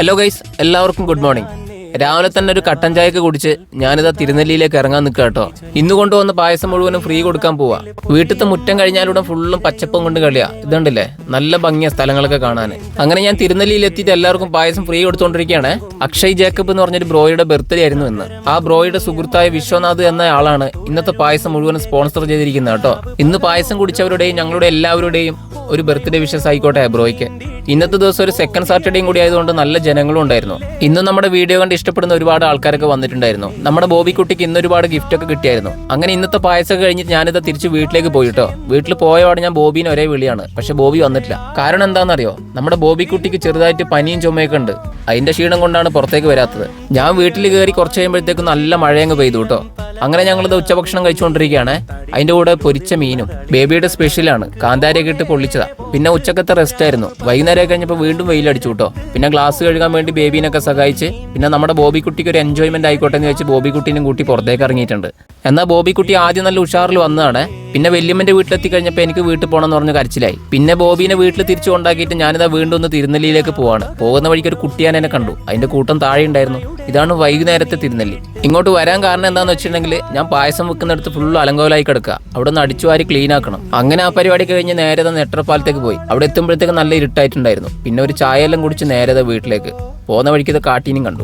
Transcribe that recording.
Hello guys എല്ലാവർക്കും good morning രാവിലെ തന്നെ ഒരു കട്ടൻ ചായക്ക് കുടിച്ച് ഞാനിതാ തിരുനെല്ലിയിലേക്ക് ഇറങ്ങാൻ നിൽക്കുക കേട്ടോ ഇന്ന് കൊണ്ടുവന്ന പായസം മുഴുവനും ഫ്രീ കൊടുക്കാൻ പോവാ. വീട്ടിലത്തെ മുറ്റം കഴിഞ്ഞാലൂടെ ഫുള്ളും പച്ചപ്പും കൊണ്ട് കളിയാ. ഇതുണ്ടല്ലേ? നല്ല ഭംഗിയ സ്ഥലങ്ങളൊക്കെ കാണാൻ അങ്ങനെ ഞാൻ തിരുനെല്ലിയിൽ എത്തിയിട്ട് എല്ലാവർക്കും പായസം ഫ്രീ കൊടുത്തോണ്ടിരിക്കുകയാണ് അക്ഷയ് ജേക്കബ് എന്ന് പറഞ്ഞൊരു ബ്രോയുടെ ബർത്ത്ഡേ ആയിരുന്നു ഇന്ന്. ആ ബ്രോയുടെ സുഹൃത്തായ വിശ്വനാഥ് എന്ന ആളാണ് ഇന്നത്തെ പായസം മുഴുവൻ സ്പോൺസർ ചെയ്തിരിക്കുന്നത് കേട്ടോ ഇന്ന് പായസം കുടിച്ചവരുടെയും ഞങ്ങളുടെ എല്ലാവരുടെയും ഒരു ബർത്ത്ഡേ വിഷസ് ആയിക്കോട്ടെ ബ്രോയ്ക്ക്. ഇന്നത്തെ ദിവസം ഒരു സെക്കൻഡ് സാറ്റർഡേയും കൂടി ആയതുകൊണ്ട് നല്ല ജനങ്ങളും ഉണ്ടായിരുന്നു. ഇന്നും നമ്മുടെ വീഡിയോ കണ്ട് ഇഷ്ടപ്പെടുന്ന ഒരുപാട് ആൾക്കാരൊക്കെ വന്നിട്ടുണ്ടായിരുന്നു. നമ്മുടെ ബോബിക്കുട്ടിക്ക് ഇന്ന് ഒരുപാട് ഗിഫ്റ്റ് ഒക്കെ കിട്ടിയായിരുന്നു. അങ്ങനെ ഇന്നത്തെ പായസം കഴിഞ്ഞിട്ട് ഞാനിത് തിരിച്ച് വീട്ടിലേക്ക് പോയിട്ടോ. വീട്ടിൽ പോയപാട് ഞാൻ ബോബിന് ഒരേ വിളിയാണ്. പക്ഷെ ബോബി വന്നിട്ടില്ല. കാരണം എന്താണെന്നറിയോ? നമ്മുടെ ബോബിക്കുട്ടിക്ക് ചെറുതായിട്ട് പനിയും ചുമയൊക്കെ ഉണ്ട്. അതിന്റെ ക്ഷീണം കൊണ്ടാണ് പുറത്തേക്ക് വരാത്തത്. ഞാൻ വീട്ടിൽ കയറി കുറച്ച് കഴിയുമ്പോഴത്തേക്ക് നല്ല മഴയങ്ങ് പെയ്തു കേട്ടോ. അങ്ങനെ ഞങ്ങളിത് ഉച്ചഭക്ഷണം കഴിച്ചുകൊണ്ടിരിക്കുകയാണ്. അതിന്റെ കൂടെ പൊരിച്ച മീനും ബേബിയുടെ സ്പെഷ്യലാണ് കാന്താരിയൊക്കെ ഇട്ട് പൊള്ളിച്ചതാ. പിന്നെ ഉച്ചക്കത്തെ റെസ്റ്റ് ആയിരുന്നു. വൈകുന്നേരം കഴിഞ്ഞപ്പോൾ വീണ്ടും വെയിലടിച്ചു കേട്ടോ പിന്നെ ഗ്ലാസ് കഴുകാൻ വേണ്ടി ബേബീനൊക്കെ സഹായിച്ച് പിന്നെ നമ്മുടെ ബോബിക്കുട്ടിക്ക് ഒരു എൻജോയ്മെന്റ് ആയിക്കോട്ടെ എന്ന് വെച്ച് ബോബിക്കുട്ടീനും കൂട്ടി പുറത്തേക്ക് ഇറങ്ങിയിട്ടുണ്ട്. എന്നാൽ ബോബിക്കുട്ടി ആദ്യം നല്ല ഉഷാറിൽ വന്നതാണ്. പിന്നെ വല്യമ്മന്റെ വീട്ടിലെത്തി കഴിഞ്ഞപ്പോൾ എനിക്ക് വീട്ടിൽ പോകണമെന്ന് പറഞ്ഞ് കരച്ചിലായി. പിന്നെ ബോബിനെ വീട്ടിൽ തിരിച്ചു കൊണ്ടാക്കിയിട്ട് ഞാനിതാ വീണ്ടും ഒന്ന് തിരുനെല്ലിയിലേക്ക് പോവാണ്. പോകുന്ന വഴിക്ക് ഒരു കുട്ടിയാൻ എന്നെ കണ്ടു. അതിന്റെ കൂട്ടം താഴെ ഉണ്ടായിരുന്നു. ഇതാണ് വൈകുന്നേരത്തെ തിരുനെല്ലി. ഇങ്ങോട്ട് വരാൻ കാരണം എന്താണെന്ന് വെച്ചിട്ടുണ്ടെങ്കിൽ ഞാൻ പായസം വെക്കുന്നിടത്ത് ഫുള്ള് അലങ്കോലായി കിടക്കുക അവിടെ നിന്ന് അടിച്ചു വാരി ക്ലീൻ ആക്കണം. അങ്ങനെ ആ പരിപാടി കഴിഞ്ഞ് നേരെ നെട്ടറപ്പാലത്തേക്ക് പോയി. അവിടെ എത്തുമ്പോഴത്തേക്ക് നല്ല ഇരുട്ടായിട്ടുണ്ടായിരുന്നു. പിന്നെ ഒരു ചായ എല്ലാം കുടിച്ച് നേരെ വീട്ടിലേക്ക്. പോകുന്ന വഴിക്ക് ഇത് കാട്ടീനും കണ്ടു.